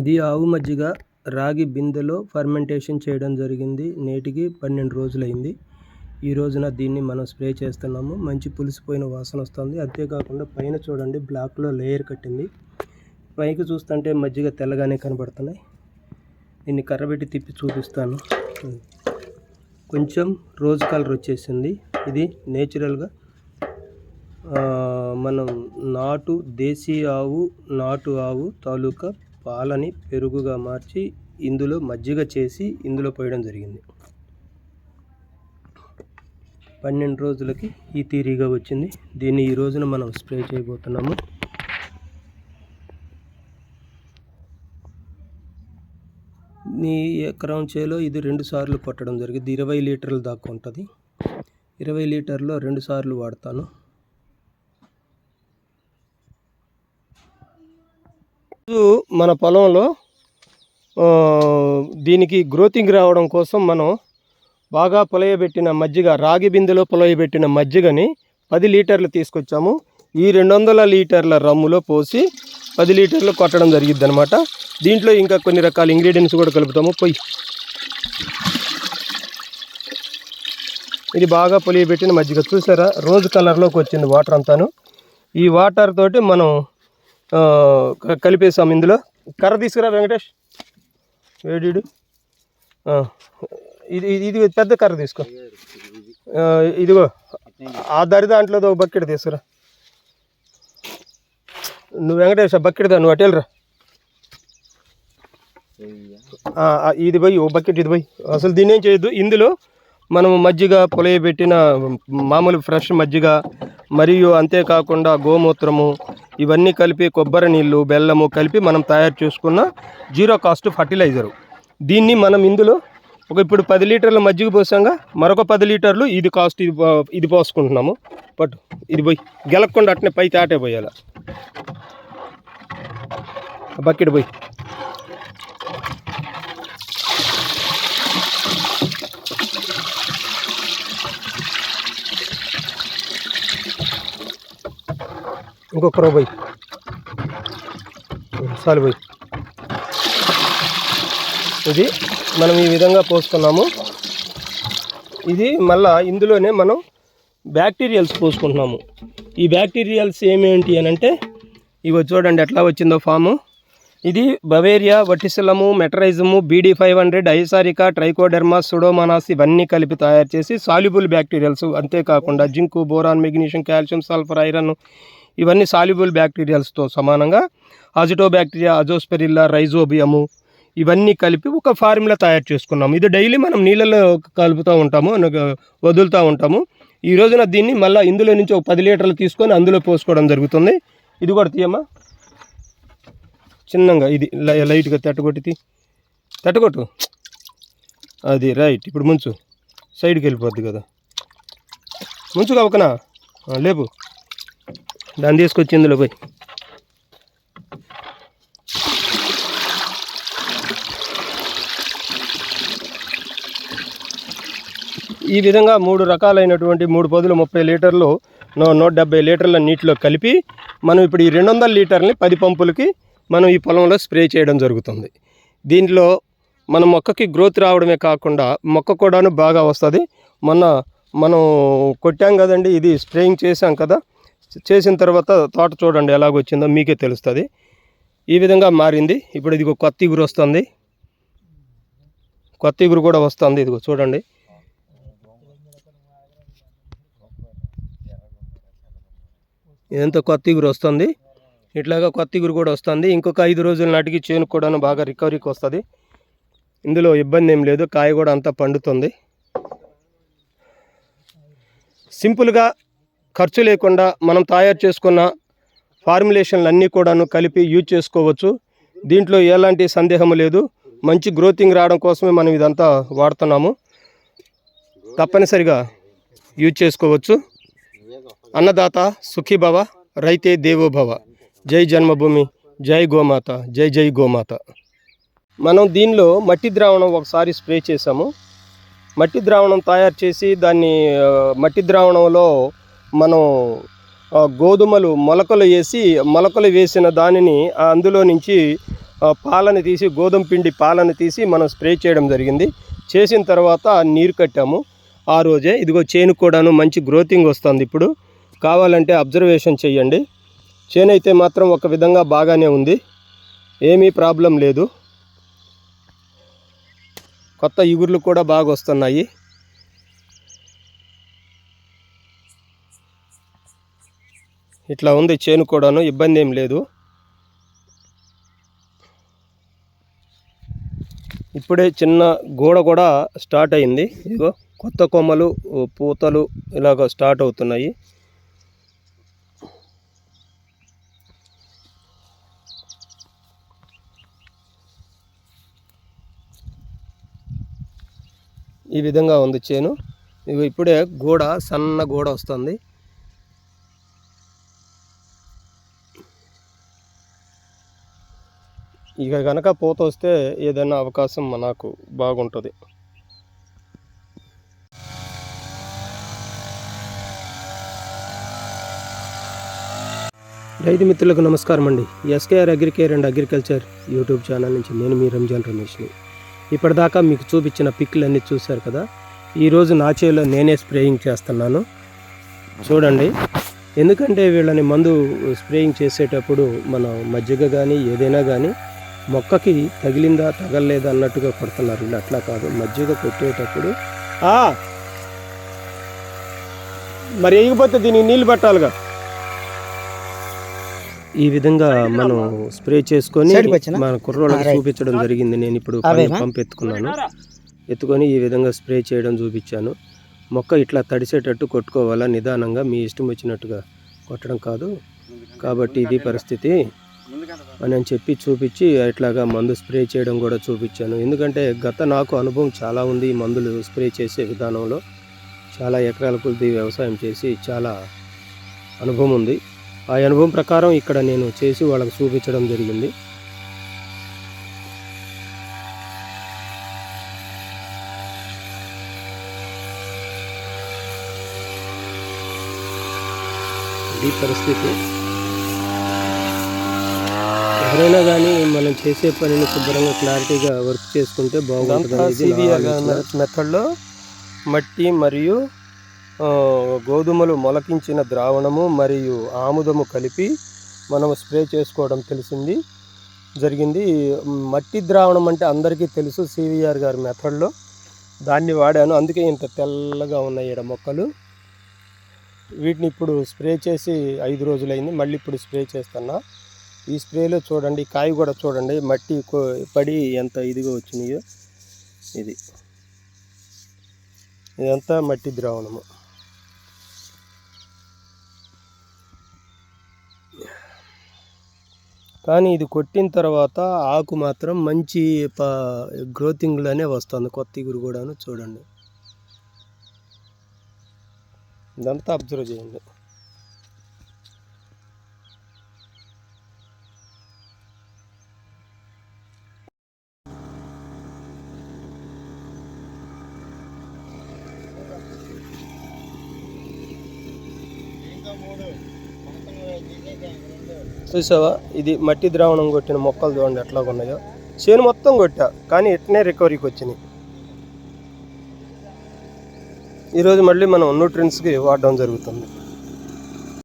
ఇది ఆవు మజ్జిగ రాగి బిందెలో ఫర్మెంటేషన్ చేయడం జరిగింది. నేటికి పన్నెండు రోజులైంది. ఈ రోజున దీన్ని మనం స్ప్రే చేస్తున్నాము. మంచి పులిసిపోయిన వాసన వస్తుంది. అంతేకాకుండా పైన చూడండి బ్లాక్లో లేయర్ కట్టింది. పైకి చూస్తుంటే మజ్జిగ తెల్లగానే కనబడుతున్నాయి. దీన్ని కర్రబెట్టి తిప్పి చూపిస్తాను. కొంచెం రోజ్ కలర్ వచ్చేసింది. ఇది నేచురల్గా మనం నాటు దేశీ ఆవు నాటు ఆవు తాలూకా పాలని పెరుగుగా మార్చి ఇందులో మజ్జిగ చేసి ఇందులో పోయడం జరిగింది. పన్నెండు రోజులకి ఈ తీరిగా వచ్చింది. దీన్ని ఈ రోజున మనం స్ప్రే చేయబోతున్నాము. నీ ఎకరం చేలో ఇది రెండు సార్లు కొట్టడం జరిగింది. ఇరవై లీటర్ల దాకా ఉంటుంది. ఇరవై లీటర్లో రెండు సార్లు వాడతాను. రోజు మన పొలంలో దీనికి గ్రోతింగ్ రావడం కోసం మనం బాగా పొలయబెట్టిన మజ్జిగ రాగి బిందెలో పొలయబెట్టిన మజ్జిగని పది లీటర్లు తీసుకొచ్చాము. ఈ రెండు వందల లీటర్ల రమ్ములో పోసి పది లీటర్లు కొట్టడం జరిగిద్ది అనమాట దీంట్లో ఇంకా కొన్ని రకాల ఇంగ్రీడియంట్స్ కూడా కలుపుతాము. పొయ్యి. ఇది బాగా పొలియబెట్టిన మజ్జిగ. చూసారా? రోజు కలర్లోకి వచ్చింది వాటర్ అంతాను. ఈ వాటర్ తోటి మనం కలిపేసాం ఇందులో. కర్ర తీసుకురా వెంకటేష్. వేడిడు ఇది ఇది- ఇది పెద్ద కర్ర తీసుకో. ఇదిగో ఆ దరి దాంట్లో ఒక బకెట్ తీసుకురా. నువ్వు వెంకటేష్ ఆ బకెట్ దా నువ్వు అటేళ్ళరా ఇది పోయి ఓ బకెట్ ఇది పోయి. అసలు దీన్ని ఏం చేయొద్దు. ఇందులో మనం మజ్జిగ పొలయబెట్టిన మామూలు ఫ్రెష్ మజ్జిగ మరియు అంతేకాకుండా గోమూత్రము ఇవన్నీ కలిపి కొబ్బరి నీళ్ళు బెల్లము కలిపి మనం తయారు చేసుకున్న జీరో కాస్ట్ ఫర్టిలైజరు. దీన్ని మనం ఇందులో ఒక ఇప్పుడు పది లీటర్ల మజ్జిగ పోసాంగా మరొక పది లీటర్లు ఇది కాస్ట్ ఇది ఇది పోసుకుంటున్నాము. బట్ ఇది పోయి గెలక్కుండా అట్నే పై తాటే పోయాల. బకెట్ పోయి. ఇంకొక రో పోయి. పోయి. ఇది మనం ఈ విధంగా పోసుకున్నాము. ఇది మళ్ళా ఇందులోనే మనం బ్యాక్టీరియల్స్ పోసుకుంటున్నాము. ఈ బ్యాక్టీరియల్స్ ఏమేంటి అని అంటే ఇవి చూడండి ఎట్లా వచ్చిందో ఫాము. ఇది బవేరియా వటిసలము మెటరైజము బీడీ ఫైవ్ హండ్రెడ్ ఐసారికా ట్రైకోడెర్మా సుడోమనాస్ ఇవన్నీ కలిపి తయారు చేసి సాల్యుబుల్ బ్యాక్టీరియల్స్ అంతేకాకుండా zinc boron magnesium calcium sulphur iron ఇవన్నీ సాల్యుబుల్ బ్యాక్టీరియల్స్తో సమానంగా అజిటో బ్యాక్టీరియా అజోస్పెరిల్లా రైజోబియము ఇవన్నీ కలిపి ఒక ఫార్ములా తయారు చేసుకున్నాము. ఇది డైలీ మనం నీళ్ళలో కలుపుతూ ఉంటాము వదులుతూ ఉంటాము. ఈ రోజున దీన్ని మళ్ళీ ఇందులో నుంచి ఒక పది లీటర్లు తీసుకొని అందులో పోసుకోవడం జరుగుతుంది. ఇది కూడా తీయమ్మా. చిన్నగా ఇది లై- లైట్గా తట్టగొట్టి తీ. తట్టగొట్టు అది రైట్. ఇప్పుడు ముంచు. సైడ్కి వెళ్ళిపోద్ది కదా. ముంచు ఒకనా లేపు. దాన్ని తీసుకొచ్చి ఇందులో పోయి. ఈ విధంగా మూడు రకాలైనటువంటి మూడు పదులు ముప్పై లీటర్లు నూట డెబ్బై లీటర్ల నీటిలో కలిపి మనం ఇప్పుడు ఈ రెండు వందల లీటర్ని పది పంపులకి మనం ఈ పొలంలో స్ప్రే చేయడం జరుగుతుంది. దీంట్లో మన మొక్కకి గ్రోత్ రావడమే కాకుండా మొక్క కూడాను బాగా వస్తుంది. మొన్న మనం కొట్టాం కదండి ఇది స్ప్రేయింగ్ చేసాం కదా చేసిన తర్వాత తోట చూడండి ఎలాగొచ్చిందో మీకే తెలుస్తుంది. ఈ విధంగా మారింది. ఇప్పుడు ఇదిగో కొత్త ఇగురు వస్తుంది. కొత్త ఇగురు కూడా వస్తుంది ఇదిగో చూడండి. ఇదంతా కొత్త ఇగురు వస్తుంది. ఇట్లాగా కొత్త ఇగురు కూడా వస్తుంది. ఇంకొక ఐదు రోజుల నాటికి చేను కూడాను బాగా రికవరీకి వస్తుంది. ఇందులో ఇబ్బంది ఏం లేదు. కాయ కూడా అంతా పండుతుంది. సింపుల్గా ఖర్చు లేకుండా మనం తయారు చేసుకున్న ఫార్ములేషన్లు అన్నీ కూడాను కలిపి యూజ్ చేసుకోవచ్చు. దీంట్లో ఎలాంటి సందేహం లేదు. మంచి గ్రోతింగ్ రావడం కోసమే మనం ఇదంతా వాడుతున్నాము. తప్పనిసరిగా యూజ్ చేసుకోవచ్చు. అన్నదాత సుఖీభవ రైతే దేవోభవ. జై జన్మభూమి జై గోమాత జై జై గోమాత. మనం దీనిలో మట్టి ద్రావణం ఒకసారి స్ప్రే చేసాము మట్టి ద్రావణం తయారు చేసి దాన్ని మట్టి ద్రావణంలో మనం గోధుమలు మొలకలు వేసి మొలకలు వేసిన దానిని అందులో నుంచి పాలను తీసి గోధుమ పిండి పాలను తీసి మనం స్ప్రే చేయడం జరిగింది. చేసిన తర్వాత నీరు కట్టాము. ఆ రోజే ఇదిగో చేను కూడాను మంచి గ్రోతింగ్ వస్తుంది ఇప్పుడు. కావాలంటే అబ్జర్వేషన్ చేయండి. చేను అయితే మాత్రం ఒక విధంగా బాగానే ఉంది. ఏమీ ప్రాబ్లం లేదు. కొత్త ఇగుర్లు కూడా బాగా వస్తున్నాయి. ఇట్లా ఉంది చేను కూడాను ఇబ్బంది ఏం లేదు. ఇప్పుడే చిన్న గోడ కూడా స్టార్ట్ అయింది. ఇదిగో కొత్త కొమ్మలు పూతలు ఇలాగ స్టార్ట్ అవుతున్నాయి. ఈ విధంగా ఉంది చేను. ఇవి ఇప్పుడే గోడ సన్న గోడ వస్తుంది. ఇక కనుక పూత వస్తే ఏదైనా అవకాశం మనకు బాగుంటుంది. రైతు మిత్రులకు నమస్కారం అండి. SKR agricare and agriculture YouTube channel నుంచి నేను మీ రంజాన్ రమేష్ని. ఇప్పటిదాకా మీకు చూపించిన పిక్లన్నీ చూశారు కదా? ఈరోజు నా చేలో నేనే స్ప్రేయింగ్ చేస్తున్నాను. చూడండి. ఎందుకంటే వీళ్ళని మందు స్ప్రేయింగ్ చేసేటప్పుడు మనం మజ్జిగ కానీ ఏదైనా కానీ మొక్కకి తగిలిందా తగలలేదా అన్నట్టుగా కొడుతున్నారు. వీళ్ళు అట్లా కాదు. మజ్జిగ కొట్టేటప్పుడు "ఆ, మరి వేయకపోతే దీనికి నీళ్ళు పట్టాలిగా. ఈ విధంగా మనం స్ప్రే చేసుకొని? మన కుర్రోళ్ళకి. చూపించడం జరిగింది. నేను ఇప్పుడు? పంప్ ఎత్తుకున్నాను ఎత్తుకొని ఈ విధంగా స్ప్రే చేయడం చూపించాను. మొక్క ఇట్లా తడిసేటట్టు కొట్టుకోవాలా? నిదానంగా మీ ఇష్టం వచ్చినట్టుగా కొట్టడం కాదు. కాబట్టి ఇది పరిస్థితి. అని చెప్పి చూపించి ఇట్లాగా మందు స్ప్రే చేయడం కూడా చూపించాను. ఎందుకంటే గత నాకు అనుభవం చాలా ఉంది ఈ మందులు స్ప్రే చేసే విధానంలో. చాలా ఎకరాల కొద్ది వ్యవసాయం చేసి చాలా అనుభవం ఉంది. ఆ అనుభవం ప్రకారం ఇక్కడ నేను చేసి వాళ్ళకి చూపించడం జరిగింది. ఈ పరిస్థితి ఎవరైనా కానీ మనం చేసే పనిని శుభ్రంగా క్లారిటీగా వర్క్ చేసుకుంటే బాగుంటుంది మెథడ్లో మట్టి మరియు గోధుమలు మొలకించిన ద్రావణము మరియు ఆముదము కలిపి మనం స్ప్రే చేసుకోవడం తెలిసింది జరిగింది. మట్టి ద్రావణం అంటే అందరికీ తెలుసు సివిఆర్ గారి మెథడ్లో. దాన్ని వాడాను అందుకే ఇంత తెల్లగా ఉన్నాయి ఈడ మొక్కలు. వీటిని ఇప్పుడు స్ప్రే చేసి ఐదు రోజులైంది మళ్ళీ ఇప్పుడు స్ప్రే చేస్తున్నా. ఈ స్ప్రేలో చూడండి కాయ కూడా చూడండి మట్టి పడి ఎంత ఇదిగా వచ్చినాయో ఇది. ఇదంతా మట్టి ద్రావణము. కానీ ఇది కొట్టిన తర్వాత ఆకు మాత్రం మంచి గ్రోతింగ్లోనే వస్తుంది కొత్త ఇగురు కూడాను చూడండి. ఇదంతా అబ్జర్వ్ చేయండి. చూసావా? ఇది మట్టి ద్రావణం కొట్టిన మొక్కలు చూడండి ఎట్లా ఉన్నాయో. చేను మొత్తం కొట్టా కానీ ఇట్నే రికవరీకి వచ్చినాయి. ఈరోజు మళ్ళీ మనం న్యూట్రిన్స్కి వాడడం జరుగుతుంది.